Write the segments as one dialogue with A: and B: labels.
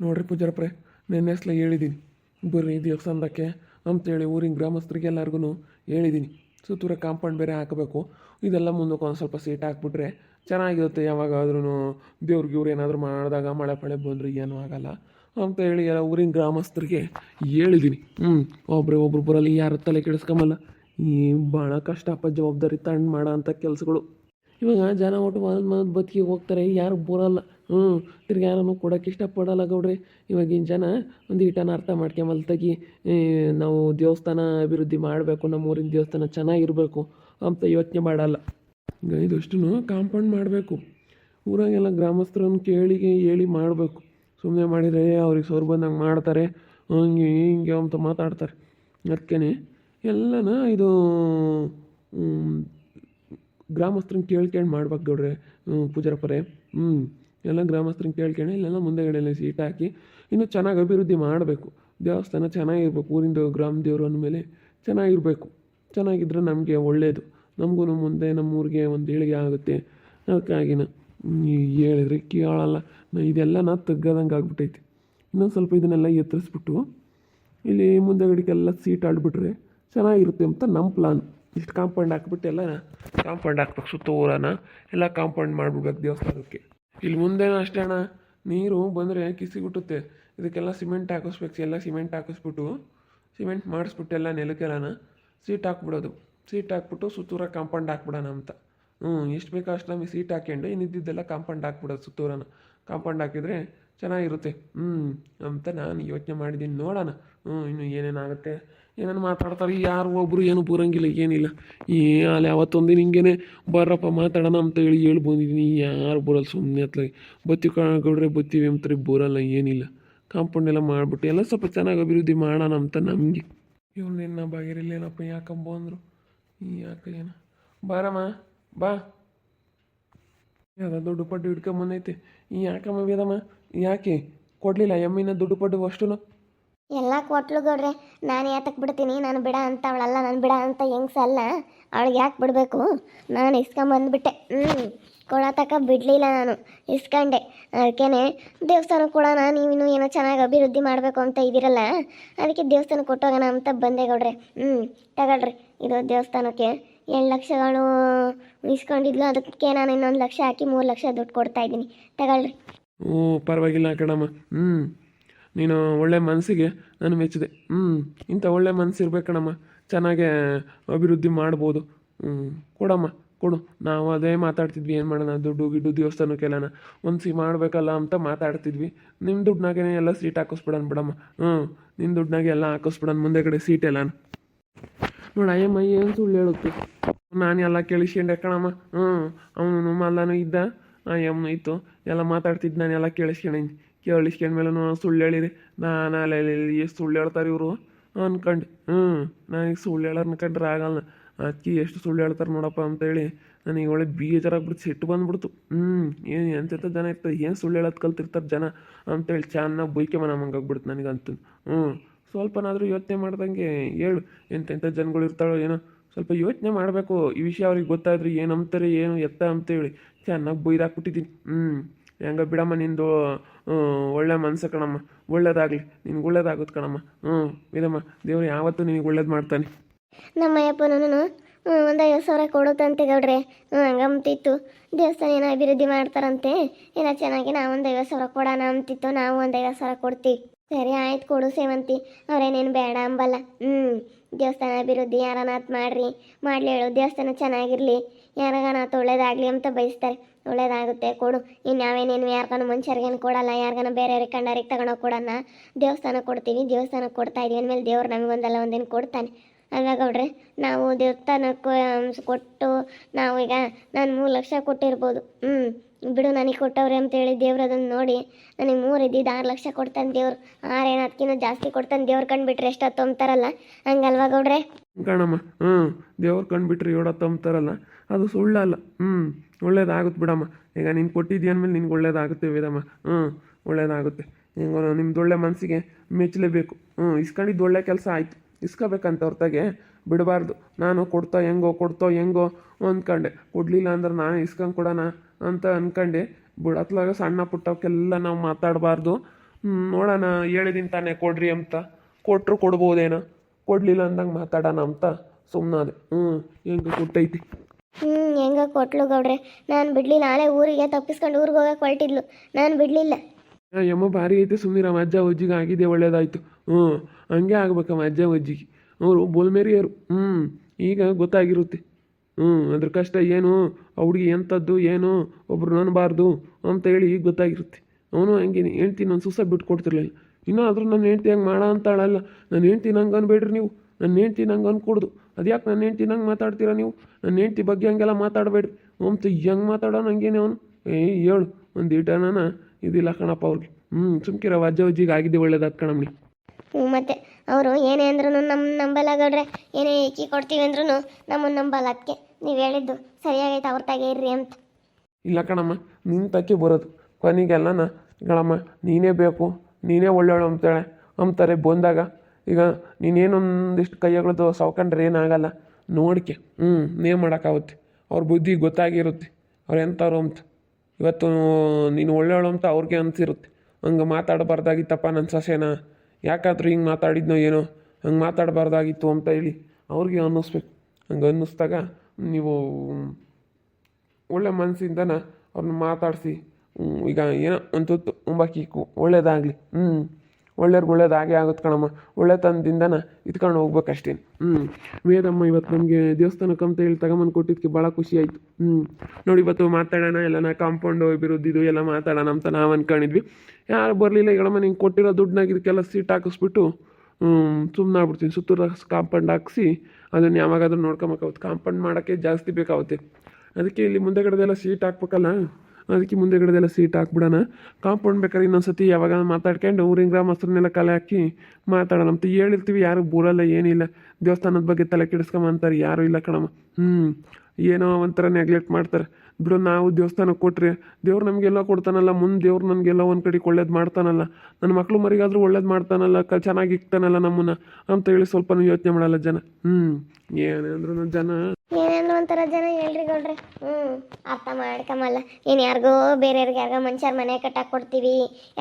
A: ನೋಡ್ರಿ ಪೂಜಾರಪ್ರೆ, ನಿನ್ನೆ ಸಲ ಹೇಳಿದ್ದೀನಿ ಬರ್ರಿ ದೇವಸ್ಥಾನದಕ್ಕೆ ಅಂತೇಳಿ ಊರಿನ ಗ್ರಾಮಸ್ಥರಿಗೆ ಎಲ್ಲರಿಗೂ ಹೇಳಿದ್ದೀನಿ ಸುತ್ತೂರ ಕಾಂಪೌಂಡ್ ಬೇರೆ ಹಾಕಬೇಕು. ಇದೆಲ್ಲ ಮುಂದಕ್ಕೆ ಒಂದು ಸ್ವಲ್ಪ ಸೀಟ್ ಹಾಕ್ಬಿಟ್ರೆ ಚೆನ್ನಾಗಿರುತ್ತೆ. ಯಾವಾಗಾದ್ರೂ ದೇವ್ರಿಗೆ ಇವ್ರು ಏನಾದರೂ ಮಾಡಿದಾಗ ಮಳೆ ಪಳೆ ಬಂದರೆ ಏನೂ ಆಗಲ್ಲ ಅಂತ ಹೇಳಿ ಎಲ್ಲ ಊರಿನ ಗ್ರಾಮಸ್ಥರಿಗೆ ಹೇಳಿದ್ದೀನಿ ಹ್ಞೂ ಒಬ್ಬರೇ ಒಬ್ರು ಬರಲ್ಲ ಯಾರು ತಲೆ ಕೆಡಿಸ್ಕೊಂಬಲ್ಲ. ಈ ಭಾಳ ಕಷ್ಟಪ್ಪ ಜವಾಬ್ದಾರಿ ತಣ್ಣ ಮಾಡೋ ಅಂಥ ಕೆಲಸಗಳು. ಇವಾಗ ಜನ ಒಟ್ಟು ಮನದ ಮನದ ಬದುಕಿಗೆ ಹೋಗ್ತಾರೆ, ಯಾರು ಬರೋಲ್ಲ. ಹ್ಞೂ ತಿರ್ಗಿ ಯಾರನ್ನು ಕೊಡೋಕೆ ಇಷ್ಟಪಡಲ್ಲ ಗೌಡ್ರಿ. ಇವಾಗಿನ ಜನ ಒಂದು ಈಟನ ಅರ್ಥ ಮಾಡ್ಕೊಂಬಲ್ತಾಗಿ ನಾವು ದೇವಸ್ಥಾನ ಅಭಿವೃದ್ಧಿ ಮಾಡಬೇಕು ನಮ್ಮ ಊರಿನ ದೇವಸ್ಥಾನ ಚೆನ್ನಾಗಿರಬೇಕು ಅಂತ ಯೋಚನೆ ಮಾಡಲ್ಲ. ಈಗ ಇದಷ್ಟು ಕಾಂಪೌಂಡ್ ಮಾಡಬೇಕು. ಊರಾಗೆಲ್ಲ ಗ್ರಾಮಸ್ಥರನ್ನು ಕೇಳಿ ಹೇಳಿ ಮಾಡಬೇಕು. ಸುಮ್ಮನೆ ಮಾಡಿದರೆ ಅವ್ರಿಗೆ ಸೌರ್ ಬಂದಂಗೆ ಮಾಡ್ತಾರೆ, ಹಂಗೆ ಹಿಂಗೆ ಅಂತ ಮಾತಾಡ್ತಾರೆ. ಅದಕ್ಕೇ ಎಲ್ಲನ ಇದು ಗ್ರಾಮಸ್ಥರನ್ನು ಕೇಳ್ಕೊಂಡು ಮಾಡ್ಬೇಕು ಗೌಡ್ರೆ ಪೂಜಾರಪ್ಪರೇ. ಹ್ಞೂ ಎಲ್ಲ ಗ್ರಾಮಸ್ಥರಿಗೆ ಕೇಳ್ಕೊಂಡು ಇಲ್ಲೆಲ್ಲ ಮುಂದೆಗಡೆ ಸೀಟ್ ಹಾಕಿ ಇನ್ನೂ ಚೆನ್ನಾಗಿ ಅಭಿವೃದ್ಧಿ ಮಾಡಬೇಕು. ದೇವಸ್ಥಾನ ಚೆನ್ನಾಗಿರ್ಬೇಕು, ಊರಿಂದ ಗ್ರಾಮ ದೇವರು ಅಂದಮೇಲೆ ಚೆನ್ನಾಗಿರಬೇಕು. ಚೆನ್ನಾಗಿದ್ದರೆ ನಮಗೆ ಒಳ್ಳೆಯದು ನಮಗೂ ಮುಂದೆ ನಮ್ಮ ಊರಿಗೆ ಒಂದು ಏಳಿಗೆ ಆಗುತ್ತೆ. ಅದಕ್ಕಾಗಿನ ಹೇಳಿದ್ರೆ ಕೇಳಲ್ಲ. ಇದೆಲ್ಲ ನಾ ತಗ್ಗದಂಗೆ ಆಗ್ಬಿಟ್ಟೈತಿ. ಇನ್ನೊಂದು ಸ್ವಲ್ಪ ಇದನ್ನೆಲ್ಲ ಎತ್ತರಿಸ್ಬಿಟ್ಟು ಇಲ್ಲಿ ಮುಂದೆಗಡೆಗೆಲ್ಲ ಸೀಟ್ ಆಡಿಬಿಟ್ರೆ ಚೆನ್ನಾಗಿರುತ್ತೆ ಅಂತ ನಮ್ಮ ಪ್ಲಾನ್ ಇಷ್ಟು ಕಾಂಪೌಂಡ್ ಹಾಕ್ಬಿಟ್ಟು ಎಲ್ಲ ಕಾಂಪೌಂಡ್ ಹಾಕ್ಬೇಕು ಸುತ್ತ ಊರನ ಎಲ್ಲ ಕಾಂಪೌಂಡ್ ಮಾಡಿಬಿಡ್ಬೇಕು ದೇವಸ್ಥಾನಕ್ಕೆ. ಇಲ್ಲಿ ಮುಂದೇನು ಅಷ್ಟೇ ಅಣ್ಣ, ನೀರು ಬಂದರೆ ಕಿಸಿಗುಟ್ಟುತ್ತೆ ಇದಕ್ಕೆಲ್ಲ ಸಿಮೆಂಟ್ ಹಾಕಿಸ್ಬೇಕು, ಎಲ್ಲ ಸಿಮೆಂಟ್ ಹಾಕಿಸ್ಬಿಟ್ಟು, ಸಿಮೆಂಟ್ ಮಾಡಿಸ್ಬಿಟ್ಟು ಎಲ್ಲ ನೆಲಕ್ಕೆಲ್ಲನ ಸೀಟ್ ಹಾಕ್ಬಿಡೋದು. ಸೀಟ್ ಹಾಕ್ಬಿಟ್ಟು ಸುತ್ತೂರ ಕಾಂಪೌಂಡ್ ಹಾಕ್ಬಿಡೋಣ ಅಂತ. ಹ್ಞೂ ಎಷ್ಟು ಬೇಕೋ ಅಷ್ಟು ನಮಗೆ ಸೀಟ್ ಹಾಕ್ಕೊಂಡು ಇನ್ನಿದ್ದೆಲ್ಲ ಕಾಂಪೌಂಡ್ ಹಾಕ್ಬಿಡೋದು ಸುತ್ತೂರನ. ಕಾಂಪೌಂಡ್ ಹಾಕಿದರೆ ಚೆನ್ನಾಗಿರುತ್ತೆ. ಹ್ಞೂ ಅಂತ ನಾನು ಯೋಚನೆ ಮಾಡಿದ್ದೀನಿ ನೋಡೋಣ. ಹ್ಞೂ ಇನ್ನು ಏನೇನಾಗುತ್ತೆ? ಏನೇನು ಮಾತಾಡ್ತಾರೆ, ಯಾರು ಒಬ್ಬರು ಏನು ಬರೋಂಗಿಲ್ಲ, ಏನಿಲ್ಲ. ಈ ಅಲ್ಲಿ ಅವತ್ತೊಂದು ಹಿಂಗೇನೆ, ಬರ್ರಪ್ಪ, ಮಾತಾಡೋಣ ಅಂತ ಹೇಳಿ ಹೇಳಿ ಬಂದಿದ್ದೀನಿ. ಯಾರು ಬರಲ್ಲ ಸುಮ್ಮನೆ ಹತ್ತಲಾಗಿ ಬತ್ತಿ ಗೌಡ್ರೆ ಬತ್ತೀವಿ ಅಂತಾರೆ ಬರಲ್ಲ, ಏನಿಲ್ಲ. ಕಾಂಪೌಂಡ್ ಎಲ್ಲ ಮಾಡಿಬಿಟ್ಟು, ಎಲ್ಲ ಸ್ವಲ್ಪ ಚೆನ್ನಾಗಿ ಅಭಿವೃದ್ಧಿ ಮಾಡೋಣ ಅಂತ ನಮಗೆ. ಇವನೇನ ಬಾಗಿರಿಲ್ಲೇನಪ್ಪ ಯಾಕಂಬ ಅಂದರು. ಯಾಕೆ ಏನ? ಬಾರಮ್ಮ, ಬಾ. ಯಾವ ದುಡ್ಡು ಪಡ್ಡು ಹಿಡ್ಕೊಂಬಂದೈತೆ. ಈ ಯಾಕಮ್ಮ ವೇದಮ್ಮ? ಯಾಕೆ? ಕೊಡಲಿಲ್ಲ, ಎಮ್ಮಿನ ದುಡ್ಡು ಪಡ್ಡು ಅಷ್ಟುನು?
B: ಎಲ್ಲ ಕೊಟ್ಲು ಗೌಡ್ರೆ, ನಾನು ಯಾತಕ್ಕೆ ಬಿಡ್ತೀನಿ, ನಾನು ಬಿಡ ಅಂತ ಅವಳಲ್ಲ, ನಾನು ಬಿಡ ಅಂತ ಹೆಂಗ್ಸಲ್ಲ ಅವಳಿಗೆ ಯಾಕೆ ಬಿಡಬೇಕು? ನಾನು ಇಸ್ಕೊಂಬಂದ್ಬಿಟ್ಟೆ. ಹ್ಞೂ ಕೊಡತಕ್ಕ ಬಿಡಲಿಲ್ಲ ನಾನು, ಇಸ್ಕೊಂಡೆ. ಅದಕ್ಕೇ ದೇವಸ್ಥಾನ ಕೊಡೋಣ ನೀವಿನ್ನೂ ಏನೋ ಚೆನ್ನಾಗಿ ಅಭಿವೃದ್ಧಿ ಮಾಡಬೇಕು ಅಂತ ಇದ್ದೀರಲ್ಲ ಅದಕ್ಕೆ ದೇವಸ್ಥಾನ ಕೊಟ್ಟೋಗೋಣ ಅಂತ ಬಂದೆ ಗೌಡ್ರೆ. ಹ್ಞೂ ತಗೊಳ್ರಿ, ಇದು ದೇವಸ್ಥಾನಕ್ಕೆ ಏಳು ಲಕ್ಷಗಳು ಇಸ್ಕೊಂಡಿದ್ಲು, ಅದಕ್ಕೆ ನಾನು ಇನ್ನೊಂದು ಲಕ್ಷ ಹಾಕಿ ಮೂರು ಲಕ್ಷ ದುಡ್ಡು ಕೊಡ್ತಾ ಇದ್ದೀನಿ. ತಗೊಳ್ರಿ.
A: ಹ್ಞೂ ಪರವಾಗಿಲ್ಲ ಕಣಮ್ಮ. ಹ್ಞೂ ನೀನು ಒಳ್ಳೆ ಮನಸ್ಸಿಗೆ ನಾನು ಮೆಚ್ಚಿದೆ. ಹ್ಞೂ ಇಂಥ ಒಳ್ಳೆ ಮನಸ್ಸು ಇರಬೇಕಣಮ್ಮ ಚೆನ್ನಾಗೆ ಅಭಿವೃದ್ಧಿ ಮಾಡ್ಬೋದು. ಹ್ಞೂ ಕೊಡಮ್ಮ, ಕೊಡು. ನಾವು ಅದೇ ಮಾತಾಡ್ತಿದ್ವಿ, ಏನು ಮಾಡೋಣ? ದುಡ್ಡು, ಗಿಡ್ಡು ದೇವಸ್ಥಾನಕ್ಕೆಲ್ಲನ ಒಂದು ಸಿ ಮಾಡಬೇಕಲ್ಲ ಅಂತ ಮಾತಾಡ್ತಿದ್ವಿ. ನಿಮ್ಮ ದುಡ್ಡನಾಗೆ ಎಲ್ಲ ಸೀಟ್ ಹಾಕಿಸ್ಬಿಡೋಣ ಬಿಡಮ್ಮ. ಹ್ಞೂ ನಿಮ್ಮ ದುಡ್ಡನಾಗೆ ಎಲ್ಲ ಹಾಕಿಸ್ಬಿಡೋಣ ಮುಂದೆ ಕಡೆ ಸೀಟ್ ಎಲ್ಲಾನು. ನೋಡು, ಅಯ್ಯಮ್ಮ, ಏನು ಸುಳ್ಳು ಹೇಳುತ್ತೆ? ನಾನು ಎಲ್ಲ ಕೇಳಿಸ್ಕೊಂಡೆ ಕಣಮ್ಮ. ಹ್ಞೂ ಅವನು ಮಲ್ಲನೂ ಇದ್ದ. ಅಯ್ಯಮ್ಮನೂ ಇತ್ತು. ಎಲ್ಲ ಮಾತಾಡ್ತಿದ್ದು ನಾನು ಎಲ್ಲ ಕೇಳಿಸ್ಕೊಂಡೀನಿ. ಕೇಳಿಸ್ಕೊಂಡ್ಮೇಲೆ ಸುಳ್ಳು ಹೇಳಿರಿ ನಾನು ಅಲ್ಲಿ ಎಷ್ಟು ಸುಳ್ಳು ಹೇಳ್ತಾರೆ ಇವರು? ಅನ್ಕಂಡು. ಹ್ಞೂ ನನಗೆ ಸುಳ್ಳು ಹೇಳೋರು ಅನ್ಕೊಂಡ್ರೆ ಆಗಲ್ಲ ಅದಕ್ಕೆ ಎಷ್ಟು ಸುಳ್ಳು ಹೇಳ್ತಾರೆ ನೋಡಪ್ಪ ಅಂತೇಳಿ ನನಗೆ ಒಳ್ಳೆ ಬೀಜರಾಗ್ಬಿಟ್ಟು ಸಿಟ್ಟು ಬಂದ್ಬಿಡ್ತು. ಹ್ಞೂ ಏನು ಎಂತೆಂಥ ಜನ ಇರ್ತಾರೆ, ಏನು ಸುಳ್ಳು ಹೇಳೋದು ಕಲ್ತಿರ್ತಾರೆ ಜನ ಅಂತೇಳಿ ಚೆನ್ನಾಗಿ ಬೈಕೆ ಮನ ಆಗ್ಬಿಡ್ತು ನನಗಂತೂ. ಹ್ಞೂ ಸ್ವಲ್ಪನಾದರೂ ಯೋಚನೆ ಮಾಡ್ದಂಗೆ ಹೇಳು ಎಂತೆಂಥ ಜನಗಳು ಇರ್ತಾಳೋ ಏನೋ. ಸ್ವಲ್ಪ ಯೋಚನೆ ಮಾಡಬೇಕು, ಈ ವಿಷಯ ಅವ್ರಿಗೆ ಗೊತ್ತಾದ್ರೆ ಏನು ಅಂತಾರೆ ಏನು ಎತ್ತ ಅಂತೇಳಿ. ಚೆನ್ನಾಗಿ ಬೈದಾಕ್ಬಿಟ್ಟಿದ್ದೀನಿ ಹ್ಞೂ ಹೆಂಗ ಬಿಡಮ್ಮ ನಿಂದು ಒಳ್ಳೆ ಮನಸ್ಸು ಕಣಮ್ಮ. ಒಳ್ಳೇದಾಗಲಿ. ನಿನ್ಗೆ ಒಳ್ಳೇದಾಗುತ್ತೆ ಕಣಮ್ಮ. ಹ್ಞೂ ಇದಮ್ಮ ದೇವ್ರು ಯಾವತ್ತೂ ನಿನಗೆ ಒಳ್ಳೇದು ಮಾಡ್ತಾನೆ.
B: ನಮ್ಮ ಅಯ್ಯಪ್ಪನೂ ಒಂದು ಐವತ್ತು ಸಾವಿರ ಕೊಡುತ್ತಂತೆ ಗೌಡ್ರೆ. ಹ್ಞೂ ಹಂಗಂತಿತ್ತು ದೇವಸ್ಥಾನ ಏನೋ ಅಭಿವೃದ್ಧಿ ಮಾಡ್ತಾರಂತೆ. ಏನೋ ಚೆನ್ನಾಗಿ ನಾವು ಒಂದು ಐವತ್ತು ಸಾವಿರ ಕೊಡೋಣ ಅಂತಿತ್ತು ನಾವು ಒಂದು ಐವತ್ತು ಸಾವಿರ ಕೊಡ್ತೀವಿ. ಸರಿ ಆಯ್ತು ಕೊಡು ಸೇವಂತಿ. ಅವ್ರೇನೇನು ಬೇಡ ಅಂಬಲ್ಲ. ಹ್ಞೂ ದೇವಸ್ಥಾನ ಅಭಿವೃದ್ಧಿ ಯಾರನಾತ್ ಮಾಡ್ರಿ. ಮಾಡಲಿ ಹೇಳು, ದೇವಸ್ಥಾನ ಚೆನ್ನಾಗಿರಲಿ. ಯಾರಿಗಾನಾತ್ ಒಳ್ಳೇದಾಗಲಿ ಅಂತ ಬಯಸ್ತಾರೆ. ಒಳ್ಳೇದಾಗುತ್ತೆ, ಕೊಡು. ಇನ್ನು ನಾವೇನೇನು ಯಾರಿಗಾನ ಮನುಷ್ಯರಿಗೇನು ಕೊಡಲ್ಲ, ಯಾರಿಗಾನ ಬೇರೆಯವ್ರಿಗೆ ಕಂಡವ್ರಿಗೆ ತಗೊಂಡೋಗಿ ಕೊಡೋಣ ದೇವಸ್ಥಾನ ಕೊಡ್ತೀನಿ, ದೇವಸ್ಥಾನ ಕೊಡ್ತಾ ಇದೀವಿ ಅಂದಮೇಲೆ ದೇವ್ರು ನಮಗೊಂದಲ್ಲ ಒಂದೇನು ಕೊಡ್ತಾನೆ. ಹಂಗಾಗೌಡ್ರೆ ನಾವು ದೇವಸ್ಥಾನಕ್ಕೆ ಕೊಟ್ಟು ನಾವು ಈಗ ನಾನು ಮೂರು ಲಕ್ಷ ಕೊಟ್ಟಿರ್ಬೋದು. ಹ್ಞೂ ಬಿಡು ನನಗೆ ಕೊಟ್ಟವ್ರೆ ಅಂತೇಳಿ ದೇವ್ರು ಅದನ್ನು ನೋಡಿ. ನನಗೆ ಮೂರು ಇದ್ದಿದ್ದು ಆರು ಲಕ್ಷ ಕೊಡ್ತಾನೆ ದೇವ್ರು. ಆರೇನು ಅದಕ್ಕಿಂತ ಜಾಸ್ತಿ ಕೊಡ್ತಾನೆ ದೇವ್ರು ಕಂಡುಬಿಟ್ರೆ ಎಷ್ಟು ಅಂತಾರಲ್ಲ ಹಂಗಲ್ವಾ ಗೌಡ್ರೆ?
A: ಕಣಮ್ಮ. ಹ್ಞೂ ದೇವ್ರು ಕಂಡುಬಿಟ್ರೆ ಏಳತ್ತು ಅಂತಾರಲ್ಲ ಅದು ಸುಳ್ಳಲ್ಲ. ಹ್ಞೂ ಒಳ್ಳೇದಾಗುತ್ತೆ ಬಿಡಮ್ಮ. ಈಗ ನೀನು ಕೊಟ್ಟಿದ್ದೀಯ ಅಂದಮೇಲೆ ನಿನ್ಗೆ ಒಳ್ಳೇದಾಗುತ್ತೆ ವೇದಮ್ಮ. ಹ್ಞೂ ಒಳ್ಳೇದಾಗುತ್ತೆ. ಹೆಂಗೋ ನಿಮ್ದು ಒಳ್ಳೆ ಮನಸ್ಸಿಗೆ ಮೆಚ್ಚಲೇಬೇಕು. ಹ್ಞೂ ಇಸ್ಕೊಂಡಿದ್ದು ಒಳ್ಳೆ ಕೆಲಸ ಆಯಿತು. ಇಸ್ಕೋಬೇಕಂತ ಹೊರತಾಗೆ ಬಿಡಬಾರ್ದು. ನಾನು ಕೊಡ್ತೋ ಹೆಂಗೋ ಕೊಡ್ತೋ ಹೆಂಗೋ ಅಂದ್ಕೊಂಡೆ. ಕೊಡಲಿಲ್ಲ ಅಂದ್ರೆ ನಾನು ಇಸ್ಕೊಂಡು ಕೊಡೋಣ ಅಂತ ಅಂದ್ಕೊಂಡೆ ಬಿಡತ್ಲಾಗ ಸಣ್ಣ ಪುಟ್ಟವಕ್ಕೆಲ್ಲ ನಾವು ಮಾತಾಡಬಾರ್ದು. ನೋಡೋಣ ಹೇಳಿದ್ದೀನಿ ತಾನೇ ಕೊಡ್ರಿ ಅಂತ. ಕೊಟ್ಟರು ಕೊಡ್ಬೋದೇನೋ. ಕೊಡಲಿಲ್ಲ ಅಂದಂಗೆ ಮಾತಾಡೋಣ ಅಂತ ಸುಮ್ಮನಾದೆ ಹ್ಞೂ ಹೆಂಗೆ ಕೊಟ್ಟೈತಿ
B: ಹ್ಞೂ ಹೆಂಗ ಕೊಟ್ಲು ಗೌಡ್ರೆ. ನಾನು ಬಿಡ್ಲಿ, ನಾಳೆ ಊರಿಗೆ ತಪ್ಪಿಸ್ಕೊಂಡು ಊರಿಗೆ ಹೋಗಕ್ಕೆ ಹೊರಟಿದ್ಲು. ನಾನು ಬಿಡಲಿಲ್ಲ.
A: ಯಮ್ಮ, ಭಾರಿ ಐತೆ ಸುಮ್ಮನಿರಮ್ಮ ಅಜ್ಜ ಅಜ್ಜಿಗೆ ಆಗಿದೆ, ಒಳ್ಳೇದಾಯ್ತು. ಹ್ಞೂ, ಹಂಗೆ ಆಗ್ಬೇಕಮ್ಮ ಅಜ್ಜ ಅಜ್ಜಿಗೆ ಅವರು ಬೋಲ್ಮೇರಿಯರು. ಹ್ಞೂ, ಈಗ ಗೊತ್ತಾಗಿರುತ್ತೆ. ಹ್ಞೂ, ಅದ್ರ ಕಷ್ಟ ಏನು ಹುಡುಗಿ ಎಂಥದ್ದು ಏನು, ಒಬ್ರು ನನ್ಬಾರ್ದು ಅಂತ ಹೇಳಿ ಈಗ ಗೊತ್ತಾಗಿರುತ್ತೆ. ಅವನು ಹಂಗೆ ಹೆಂಡ್ತಿ ನಾನು ಸುಸ ಬಿಟ್ಟು ಕೊಡ್ತಿರ್ಲಿಲ್ಲ ಇನ್ನೂ ಆದರೂ ನನ್ನ ಹೆಂಡ್ತಿ ಹಂಗೆ ಮಾಡ ಅಂತಾಳಲ್ಲ. ನನ್ನ ಹೆಂಡ್ತಿ ಹಂಗೆ ಅನ್ಬೇಡ್ರಿ ನೀವು. ನನ್ನ ಹೆಂಡ್ತಿ ನಂಗೆ ಅನ್ಕೊಡ್ದು. ಅದ್ಯಾಕೆ ನನ್ನ ಹೆಂಡ್ತಿ ನಂಗೆ ಮಾತಾಡ್ತೀರಾ ನೀವು? ನನ್ನ ಹೆಂಡ್ತಿ ಬಗ್ಗೆ ಹಂಗೆಲ್ಲ ಮಾತಾಡಬೇಡ್ರಿ. ಅಂತ ಹೆಂಗೆ ಮಾತಾಡೋ ಹಂಗೇನೆ ಅವನು. ಏಯ್ ಹೇಳು ಒಂದು ಈಟನ ಇದಿಲ್ಲ ಕಣಪ್ಪ ಅವ್ರಿಗೆ. ಹ್ಞೂ ಸುಮ್ಕಿರ ಅಜ್ಜ ಅಜ್ಜಿಗೆ ಆಗಿದೆ ಒಳ್ಳೇದಾದ ಕಣಮ್ಮಿ
B: ಹ್ಞೂ ಮತ್ತೆ ಅವರು ಏನೇ ಅಂದ್ರೂ ನಮ್ಮ ನಂಬಲ್ಲ ಗೌಡ್ರೆ ಏನೇ ಏಕಿ ಕೊಡ್ತೀವಿ ಅಂದ್ರೂ ನಮ್ಮನ್ನು ನಂಬಲ್ಲ ಅದಕ್ಕೆ ನೀವು ಹೇಳಿದ್ದು ಸರಿಯಾಗೈತೆ ಅವ್ರ ತಾಗೆ ಇರ್ರಿ ಅಂತ.
A: ಇಲ್ಲ ಕಣಮ್ಮ ನಿನ್ನ ತಕ್ಕೆ ಬರೋದು. ಕೊನೆಗೆಲ್ಲನ ಗಳಮ್ಮ ನೀನೇ ಬೇಕು ನೀನೇ ಒಳ್ಳೆಯವಳು ಅಂತೇಳೆ. ಅಂತಾರೆ ಬಂದಾಗ ಈಗ ನೀನೇನೊಂದಿಷ್ಟು ಕೈಯಗಳದ್ದು ಸಾವ್ಕೊಂಡ್ರೆ ಏನಾಗಲ್ಲ. ನೋಡಿಕೆ. ಹ್ಞೂ ನೇಮ್ ಮಾಡೋಕ್ಕಾಗುತ್ತೆ. ಅವ್ರ ಬುದ್ಧಿ ಗೊತ್ತಾಗಿರುತ್ತೆ. ಅವ್ರು ಎಂಥವ್ರು ಅಂತ. ಇವತ್ತು ನೀನು ಒಳ್ಳೆಯವಳು ಅಂತ ಅವ್ರಿಗೆ ಅನಿಸಿರುತ್ತೆ ಹಂಗೆ ಮಾತಾಡಬಾರ್ದಾಗಿತ್ತಪ್ಪ ನನ್ನ ಸಸ್ಯನ ಯಾಕಾದರೂ ಹಿಂಗೆ ಮಾತಾಡಿದ್ನೋ ಏನೋ. ಹಂಗೆ ಮಾತಾಡಬಾರ್ದಾಗಿತ್ತು ಅಂತ ಹೇಳಿ ಅವ್ರಿಗೆ ಅನ್ನಿಸ್ಬೇಕು. ಹಂಗೆ ಅನ್ನಿಸ್ದಾಗ ನೀವು ಒಳ್ಳೆ ಮನಸ್ಸಿಂದನ ಅವ್ರನ್ನ ಮಾತಾಡಿಸಿ. ಈಗ ಏನೋ ಒಂದು ತುತ್ತು, ಒಂಬಾಕಿ, ಒಳ್ಳೇದಾಗಲಿ. ಹ್ಞೂ ಒಳ್ಳೆಯವ್ರಿಗೆ ಹಾಗೆ ಆಗುತ್ತೆ ಕಣಮ್ಮ. ಒಳ್ಳೆತನದಿಂದನ ಇತ್ಕೊಂಡು ಹೋಗ್ಬೇಕಷ್ಟೇ. ಹ್ಞೂ ವೇದಮ್ಮ ಇವತ್ತು ನಮಗೆ ದೇವಸ್ಥಾನಕ್ಕೆ ಅಂತ ಹೇಳಿ ತಗೊಂಬಂದು ಕೊಟ್ಟಿದ್ದಕ್ಕೆ ಭಾಳ ಖುಷಿ ಆಯಿತು. ಹ್ಞೂ ನೋಡಿ ಇವತ್ತು ಮಾತಾಡೋಣ, ಎಲ್ಲನ ಕಾಂಪೌಂಡು ಅಭಿವೃದ್ಧಿದು ಎಲ್ಲ ಮಾತಾಡೋಣ ಅಂತ ನಾವು ಅಂದ್ಕೊಂಡಿದ್ವಿ ಯಾರು ಬರಲಿಲ್ಲ ಹೇಳಮ್ಮ ನಿಂಗೆ ಕೊಟ್ಟಿರೋ ದುಡ್ಡನ್ನಾಗ ಇದಕ್ಕೆಲ್ಲ ಸೀಟ್ ಹಾಕಿಸ್ಬಿಟ್ಟು ಸುಮ್ಮನೆ ಆಗ್ಬಿಡ್ತೀನಿ. ಸುತ್ತೂರು ಕಾಂಪೌಂಡ್ ಹಾಕಿಸಿ, ಅದನ್ನು ಯಾವಾಗಾದ್ರೂ ನೋಡ್ಕೊಬೇಕಾಗುತ್ತೆ ಕಾಂಪೌಂಡ್ ಮಾಡೋಕ್ಕೆ ಜಾಸ್ತಿ ಬೇಕಾಗುತ್ತೆ. ಅದಕ್ಕೆ ಇಲ್ಲಿ ಮುಂದೆ ಕಡೆದೆಲ್ಲ ಸೀಟ್ ಹಾಕ್ಬೇಕಲ್ಲ? ಅದಕ್ಕೆ ಮುಂದೆಗಡೆದೆಲ್ಲ ಸೀಟ್ ಹಾಕ್ಬಿಡೋಣ. ಕಾಂಪೌಂಡ್ ಬೇಕಾದ್ರೆ ಇನ್ನೊಂದು ಸತಿ ಯಾವಾಗ ಮಾತಾಡ್ಕೊಂಡು ಊರಿನ ಗ್ರಾಮಸ್ಥರನ್ನೆಲ್ಲ ಕಲೆ ಹಾಕಿ ಮಾತಾಡೋಣ. ಅಂತ ಹೇಳಿರ್ತೀವಿ, ಯಾರು ಬೂರಲ್ಲ, ಏನಿಲ್ಲ. ದೇವಸ್ಥಾನದ ಬಗ್ಗೆ ತಲೆ ಕೆಡಿಸ್ಕೊಂಬ ಅಂತಾರೆ, ಯಾರೂ ಇಲ್ಲ ಕಣಮ್ಮ. ಹ್ಞೂ ಏನೋ ಒಂಥರ ನೆಗ್ಲೆಕ್ಟ್ ಮಾಡ್ತಾರೆ. ಬಿಡು ನಾವು ದೇವಸ್ಥಾನಕ್ಕೆ ಕೊಟ್ಟರೆ ದೇವ್ರು ನಮಗೆಲ್ಲ ಕೊಡ್ತಾನಲ್ಲ, ಮುಂದೆ ದೇವ್ರು ನಮಗೆಲ್ಲ ಒಂದು ಕಡೆ ಒಳ್ಳೇದು ಮಾಡ್ತಾನಲ್ಲ. ನನ್ನ ಮಕ್ಳು ಮರಿಗಾದರೂ ಒಳ್ಳೇದು ಮಾಡ್ತಾನಲ್ಲ, ಕ, ಚೆನ್ನಾಗಿ ಇಕ್ತಾನಲ್ಲ ನಮ್ಮನ್ನು ಅಂತ ಹೇಳಿ ಸ್ವಲ್ಪ ಯೋಚನೆ ಮಾಡಲ್ಲ ಜನ. ಹ್ಞೂ ಏನಂದ್ರು ಜನ.
B: ಏನೇನೋ ಒಂಥರ ಜನ ಹೇಳ್ರಿ ಗೌಡ್ರೆ. ಹ್ಞೂ ಅರ್ಥ ಮಾಡ್ಕೊಂಬಲ್ಲ ಏನು ಯಾರಿಗೋ ಬೇರೆಯವ್ರಿಗೆ ಯಾರಿಗೋ ಮನುಷ್ಯರ ಮನೆ ಕಟ್ಟಾಕ್ ಕೊಡ್ತೀವಿ,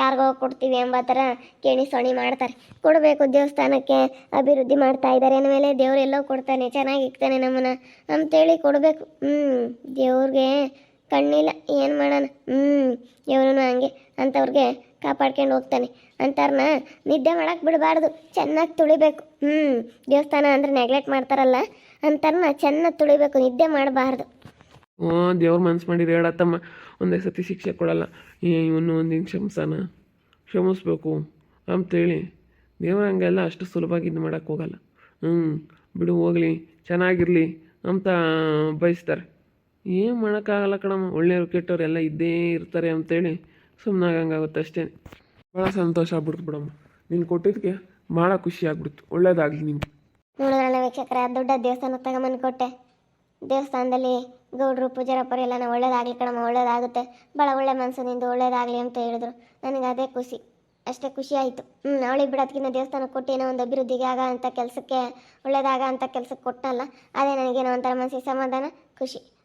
B: ಯಾರಿಗೋ ಕೊಡ್ತೀವಿ ಎಂಬ ಥರ ಕೇಣಿ ಸೊಣಿ ಮಾಡ್ತಾರೆ. ಕೊಡಬೇಕು ದೇವಸ್ಥಾನಕ್ಕೆ ಅಭಿವೃದ್ಧಿ ಮಾಡ್ತಾ ಇದ್ದಾರೆ ಅಂದಮೇಲೆ ದೇವ್ರು ಎಲ್ಲೋ ಕೊಡ್ತಾನೆ, ಚೆನ್ನಾಗಿ ಇಕ್ತಾನೆ ನಮ್ಮನ್ನ ಅಂತೇಳಿ ಕೊಡಬೇಕು. ಹ್ಞೂ ದೇವ್ರಿಗೆ ಕಣ್ಣಿಲ್ಲ, ಏನು ಮಾಡೋಣ? ಹ್ಞೂ ಇವನು ಹಂಗೆ ಅಂಥವ್ರಿಗೆ ಕಾಪಾಡ್ಕೊಂಡು ಹೋಗ್ತಾನೆ. ಅಂತಾರನ್ನ ನಿದ್ದೆ ಮಾಡಕ್ಕೆ ಬಿಡಬಾರ್ದು. ಚೆನ್ನಾಗಿ ತುಳಿಬೇಕು. ಹ್ಞೂ ದೇವಸ್ಥಾನ ಅಂದರೆ ನೆಗ್ಲೆಕ್ಟ್ ಮಾಡ್ತಾರಲ್ಲ ಅಂತಾರನ್ನ ಚೆನ್ನಾಗಿ ತುಳಿಬೇಕು, ನಿದ್ದೆ ಮಾಡಬಾರ್ದು.
A: ಹ್ಞೂ ದೇವ್ರ ಮನ್ಸು ಮಾಡಿರಿ ಹೇಳತ್ತಮ್ಮ ಒಂದೇ ಸತಿ ಶಿಕ್ಷೆ ಕೊಡಲ್ಲ. ಇವನು ಒಂದು ಹಿಂಗೆ ಕ್ಷಮಿಸೋಣ ಕ್ಷಮಿಸ್ಬೇಕು ಅಂತೇಳಿ ದೇವ್ರ ಹಂಗೆಲ್ಲ ಅಷ್ಟು ಸುಲಭವಾಗಿ ಇದು ಮಾಡೋಕ್ಕೆ ಹೋಗಲ್ಲ. ಹ್ಞೂ ಬಿಡು, ಹೋಗಲಿ, ಚೆನ್ನಾಗಿರಲಿ ಅಂತ ಬಯಸ್ತಾರೆ. ಏನು ಮಾಡೋಕ್ಕಾಗಲ್ಲ ಕಣಮ್ಮ. ಒಳ್ಳೆಯವ್ರು ಕೆಟ್ಟವ್ರು ಎಲ್ಲ ಇದ್ದೇ ಇರ್ತಾರೆ ಅಂತೇಳಿ ಸುಮ್ಮನಾಗಂಗಾಗುತ್ತೆ ಅಷ್ಟೇ. ಭಾಳ ಸಂತೋಷ ಆಗ್ಬಿಡ್ತು ಬಿಡಮ್ಮ. ನೀನು ಕೊಟ್ಟಿದ್ದಕ್ಕೆ ಭಾಳ ಖುಷಿ ಆಗ್ಬಿಡ್ತು. ಒಳ್ಳೇದಾಗಲಿ ನಿಮ್ಗೆ
B: ನೋಡೋಣ ವೀಕ್ಷಕರ ದೊಡ್ಡ ದೇವಸ್ಥಾನ ತಗೊಂಬಂದು ಕೊಟ್ಟೆ. ದೇವಸ್ಥಾನದಲ್ಲಿ ಗೌಡ್ರು, ಪೂಜಾರಪ್ಪರು ಎಲ್ಲ, ನಾವು ಒಳ್ಳೇದಾಗಲಿ ಕಣಮ್ಮ, ಒಳ್ಳೇದಾಗುತ್ತೆ. ಭಾಳ ಒಳ್ಳೆ ಮನಸ್ಸು, ನಿಂದು ಒಳ್ಳೇದಾಗಲಿ ಅಂತ ಹೇಳಿದ್ರು. ನನಗೆ ಅದೇ ಖುಷಿ. ಅಷ್ಟೇ ಖುಷಿ ಆಯಿತು. ಹ್ಞೂ ಅವಳಿಗೆ ಬಿಡೋದಕ್ಕಿಂತ ದೇವಸ್ಥಾನಕ್ಕೆ ಕೊಟ್ಟು ಏನೋ ಒಂದು ಅಭಿವೃದ್ಧಿಗೆ ಆಗ ಅಂತ ಕೆಲಸಕ್ಕೆ ಒಳ್ಳೇದಾಗ ಅಂತ ಕೆಲಸಕ್ಕೆ ಕೊಟ್ಟಲ್ಲ ಅದೇ ನನಗೇನೋ ಒಂಥರ ಮನಸ್ಸಿಗೆ ಸಮಾಧಾನ, ಖುಷಿ.